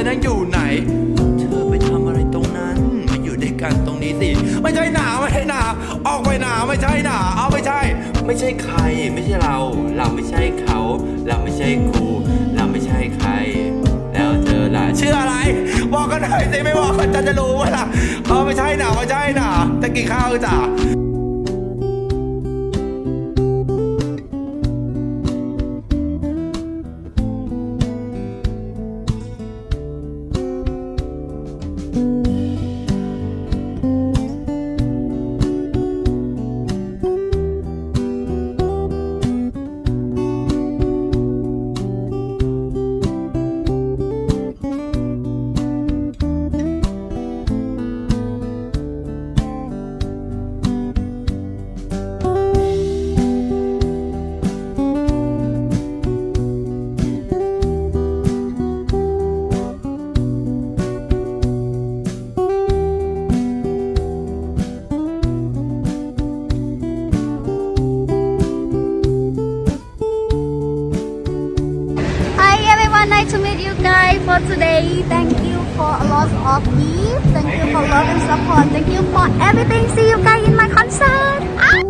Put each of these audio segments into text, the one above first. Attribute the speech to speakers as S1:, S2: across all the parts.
S1: อนั่งอยู่ไหน เธอไปทำอะไรตรงนั้น มาอยู่ด้วยกันตรงนี้สิ ไม่ใช่หนาไม่ใช่หนาออกไปหนาไม่ใช่หนาเอาไม่ใช่ ไม่ใช่ใคร ไม่ใช่เรา เราไม่ใช่เขา เราไม่ใช่ครูเราไม่ใช่ใคร แล้วเธอล่ะชื่ออะไร บอกกันหน่อยสิไม่บอกกันจะจะรู้ว่าล่ะเออไม่ใช่หนาไม่ใช่หนาจะกินข้าวจ้ะ
S2: you guys for today. Thank you for a lot of gift. Thank you for love and support. Thank you for everything. See you guys in my concert. Ah!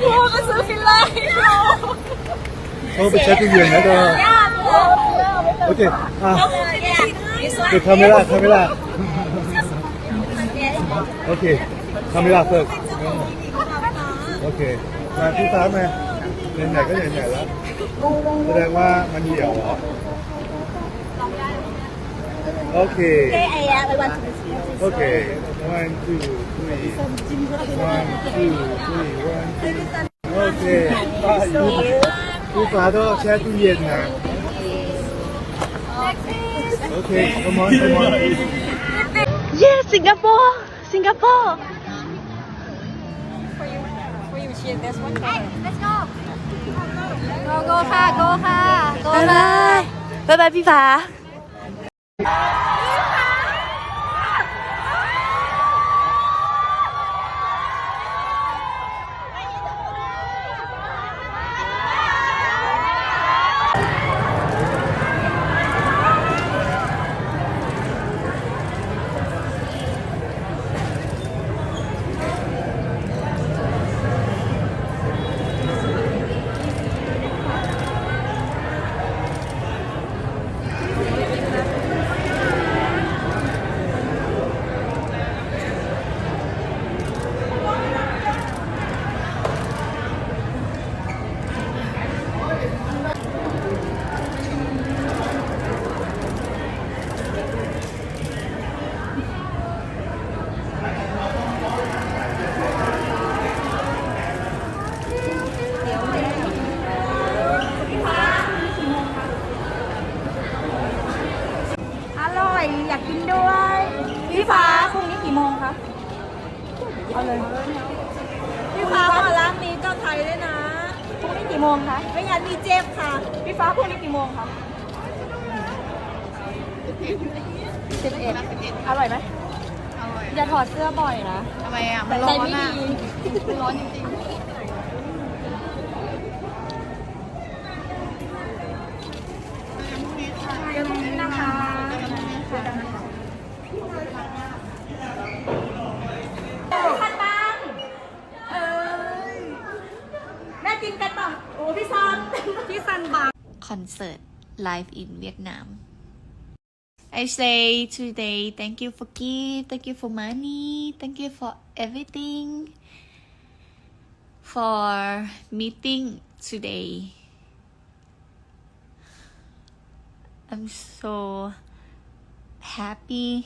S3: พ่อก็
S4: ซื้อฟิลเลอร์ให้เรา
S5: เขาไปเช็คตู้เย็นนะตัวโอเคอะเดี๋ยวคาเมล่าคาเมล่าโอเคคาเมล่าเฟิร์สโอเคมาพี่ฟ้ามาไหนๆก็ไหนๆแล้วแสดงว่ามันเหี่ยวเหรอ three one two three one two โอเคป้าอยู่พี่ฟ้าต้องแช่ตู้เย็นนะ โอเค come on come on
S4: Yes Singapore Singapore
S6: Let's go. Go go ค่ะ go ค่ะ go
S4: บ๊าย
S6: ค่ะ
S4: บายบ๊ายบายพี่ฟ้า
S6: Ah! กี่
S4: โมงคะ ไม่งั้นมีเจ็บค่ะ พี่ฟ้าพรุ่งนี้กี่โมงคะ
S7: สิบเอ็ดอร่อยไหมอร่อยอย่าถอดเสื้อบ่อยนะ
S6: ทำไมอะ มันร้อนอะ
S7: มันร้อนจริง
S8: concert live in Vietnam. I say today, thank you for gift, thank you for money, thank you for everything, for meeting today. I'm so happy.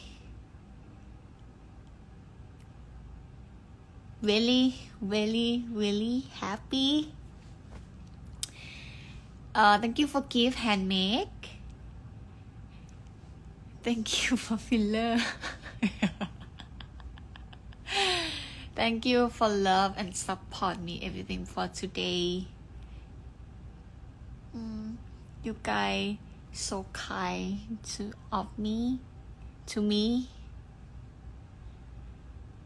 S8: Really, really, really happy. Uh, thank you for gift handmade. Thank you for filler. thank you for love and support me everything for today. Mm, you guys so kind to of me to me.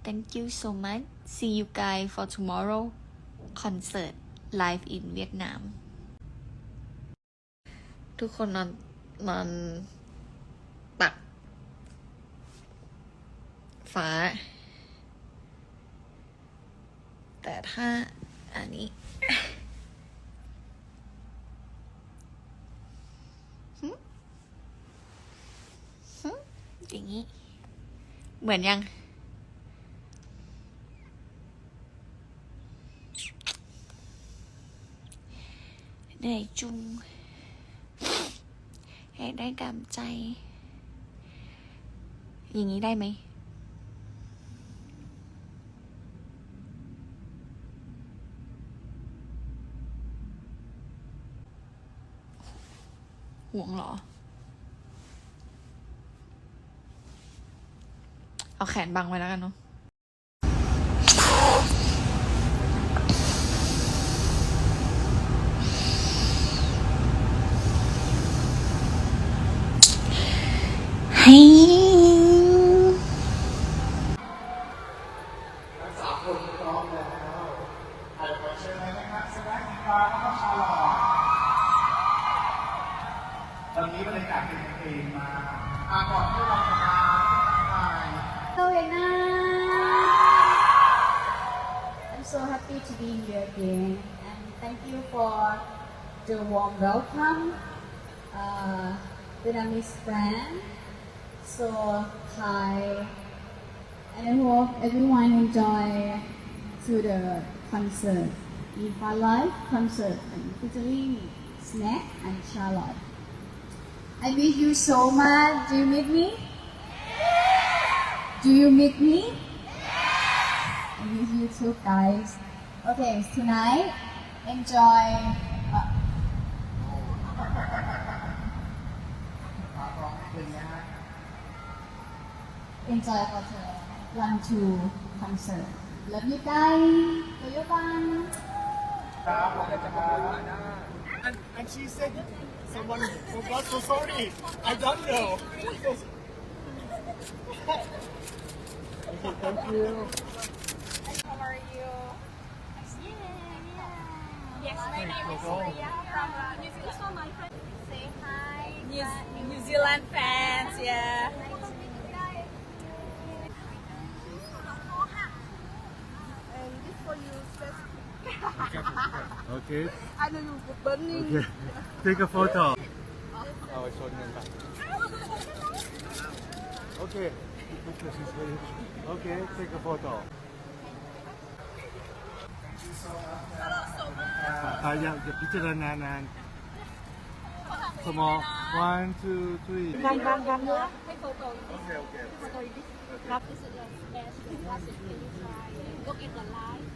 S8: Thank you so much. See you guys for tomorrow concert live in Vietnam. ทุกคนนอนนอนตัก ฟ้า แต่ถ้าอันนี้หึหึอย่างนี้ เหมือนยังเหนื่อยจุง อยากได้กำใจ อย่างนี้ได้ไหมห่วงเหรอ เอาแขนบังไว้แล้วกันเนาะ
S5: ฟ้าแล้วก็ชาลอตตอนนี้บรรยากาศเป็นกันเองมาอาก่อนที่เราจะมาถ่าย
S9: Hello, Anna. I'm so happy to be here again, and thank you for the warm welcome. Uh, Vietnamese friend, so kind, and I hope everyone enjoy to the concert, Ifa Live concert, and featuring Snack and Charlotte. I miss you so much. Do you miss me? Do you meet me? I miss you too, guys. Okay, tonight, enjoy. Uh, enjoy for the one two concert. Love you guys. Do you?
S5: And, and she said someone forgot so sorry. I don't know. okay, thank you.
S7: How are you? Yes, my name is Maria from uh, New Zealand. My friend say hi. New, New Zealand fans, yeah. And this for you,
S5: Okay.
S7: I know you were burning.
S5: Okay. Take a photo. Oh, it's on Okay. Okay, take a photo. Uh, yeah, the picture and and Come on. One, two, three.
S7: One, one, one nữa. Take photo.
S5: Okay, okay. Photo. This is the best. Look at the light.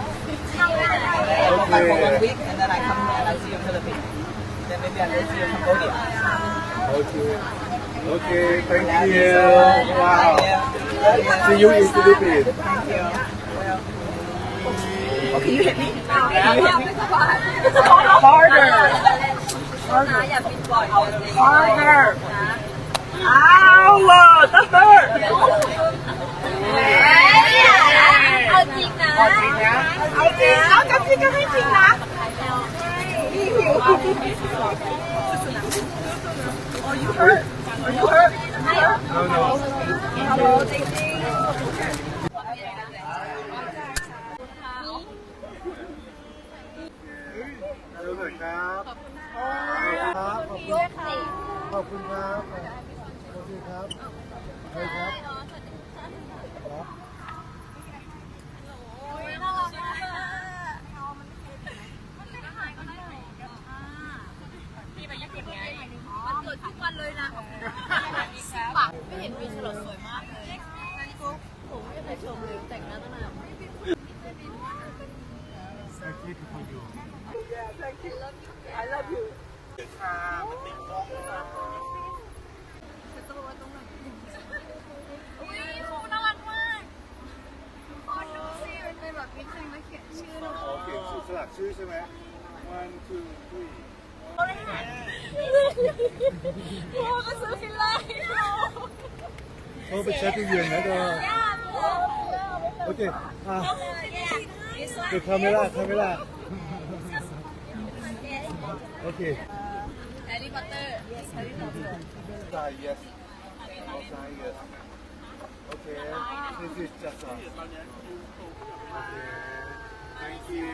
S5: okay. For one week, and then I come and I
S10: see Philippines. Then maybe I see Cambodia. Okay. Okay, thank you.
S5: you. So wow. Thank you.
S10: See you
S5: in Philippines. Thank you. Can you hit
S10: me? Harder. Harder. Harder. Ow! Uh, that's hurt! Yeah. เอาจริงนะ เอาจริงเอา
S5: จริ
S10: งก็
S5: ให้จริงนะนี่หิวขอบคุณครับขอบคุณครับขอบคุณครับขอบคุณครับ cái rồi ok à the camera camera. Ok yes yes yes okay. Thank you.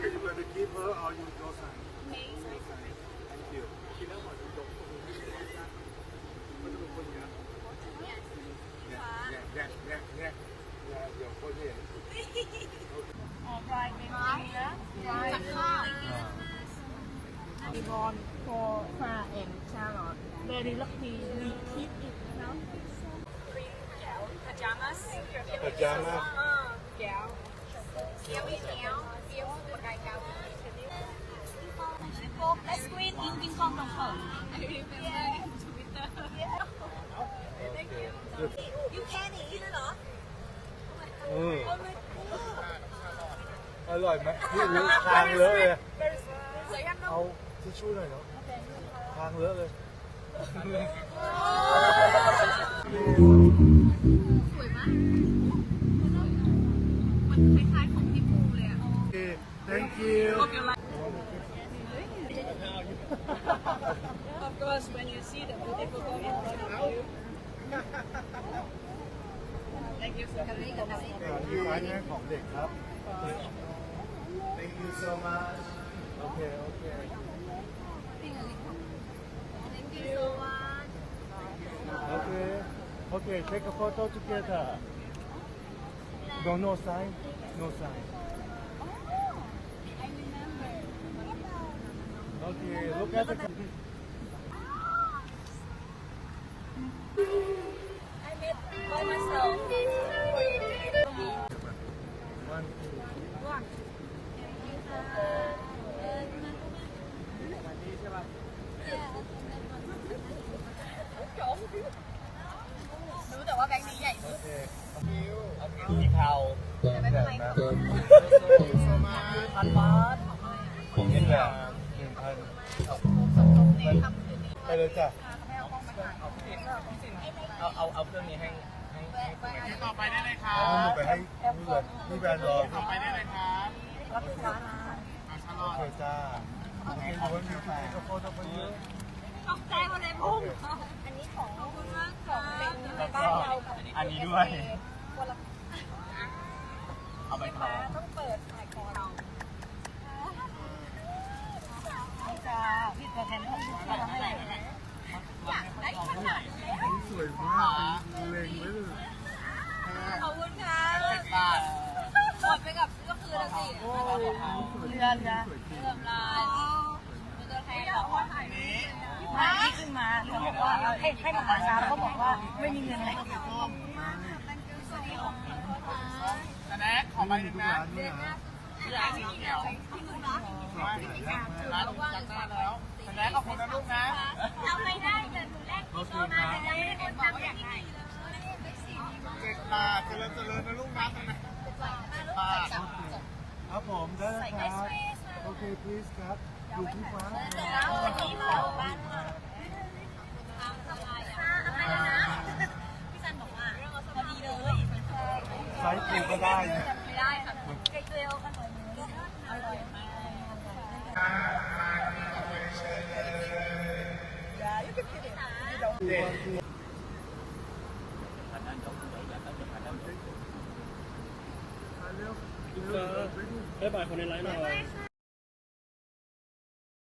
S5: If you to her or you go sign Yes, yes, yes. Yeah, you're for there. ออกลายเป็นปีละลายข้าว
S7: Devon for Fra and Charlotte. Very lucky Pajamas. keep it Pajamas. Pajamas. Pajamas. Yeah. Let's go in King Kong Kong. Yeah. อ
S5: ร่อยไหมนี่รู้ทางเลอะเลย เอาทิชชู่หน่อยเนาะทางเลอะเลย สวยมากมันคล้
S7: ายๆข
S5: องพี่ปูเลยอะ thank you
S7: Of course, when you see the beautiful woman in front of you, Uh, Thank you so much.
S5: Thank you อันนี้ของเด็กครับ Thank you so much โอเคโอเค Thank you so much. Okay. Okay, take a photo together. No, no sign. No sign. Okay, look at the
S7: รู้แต่
S5: ว่าแบงค์นี้ใหญ่สุดเนึ่ะ
S10: พันบาท
S5: หนึ่งพันไปเลยจ้ะ
S10: เอาเอาเอาเครื่องนี้ให้
S5: ต่อไปได้เลยครับ ไปให้นี่เลยนี่แบรนด์รอต่อไปได้เลยครับรับลูกค้านะโอเคจ้าโอเคขอบคุณครับขอบคุณครับเยอะ
S7: ขอบใจคนเลยพุ่งอันนี้ของขอบคุณมากของเป็น
S10: แล้วก็
S7: บ้านเรา
S10: อันนี้ด้วยเอาไปทอ
S7: ต้องเปิดขายก่อนจ้าพี่ตัวแทนท่านผู้ชมอะไรอยากได้ขนาดนี้
S5: สวยมากเล็งไว้เลย
S7: ขอบคุณค่ะ
S10: บาท
S7: หมดไปกับก็คือละสิเรือนนะเรือนลายเป็นตัวแทนของนี้มาที่ขึ้นมาเขาบอกว่าให้ให้มาหาช้าแล้วเขาบอกว่าไม่มีเงินเลย
S5: สแน็คของมันอีกนะด้วยนะ
S10: ร้านสีเขียว
S5: ร้านจากหน้าแล้วสแน็คขอบคุณนะลูกนะ
S7: เราไม่ได้เงิน ริ
S5: ญเจริญนะลูกนะสแน็คบาทครับผมได้แล้วครับโอเค please ครับอยู่ที่ฟ้า
S7: แล้ววันนี้เราบ้านทำอะไรอะทำอะไรนะพี่จันบอกว่าพอดีเลย
S5: ไซส์กูก็ได้นะ
S7: ไม่ได้ค่ะไก่เกลียวขนมอร่อยมาก
S5: บ๊ายบายคนในไ拜拜欢迎来า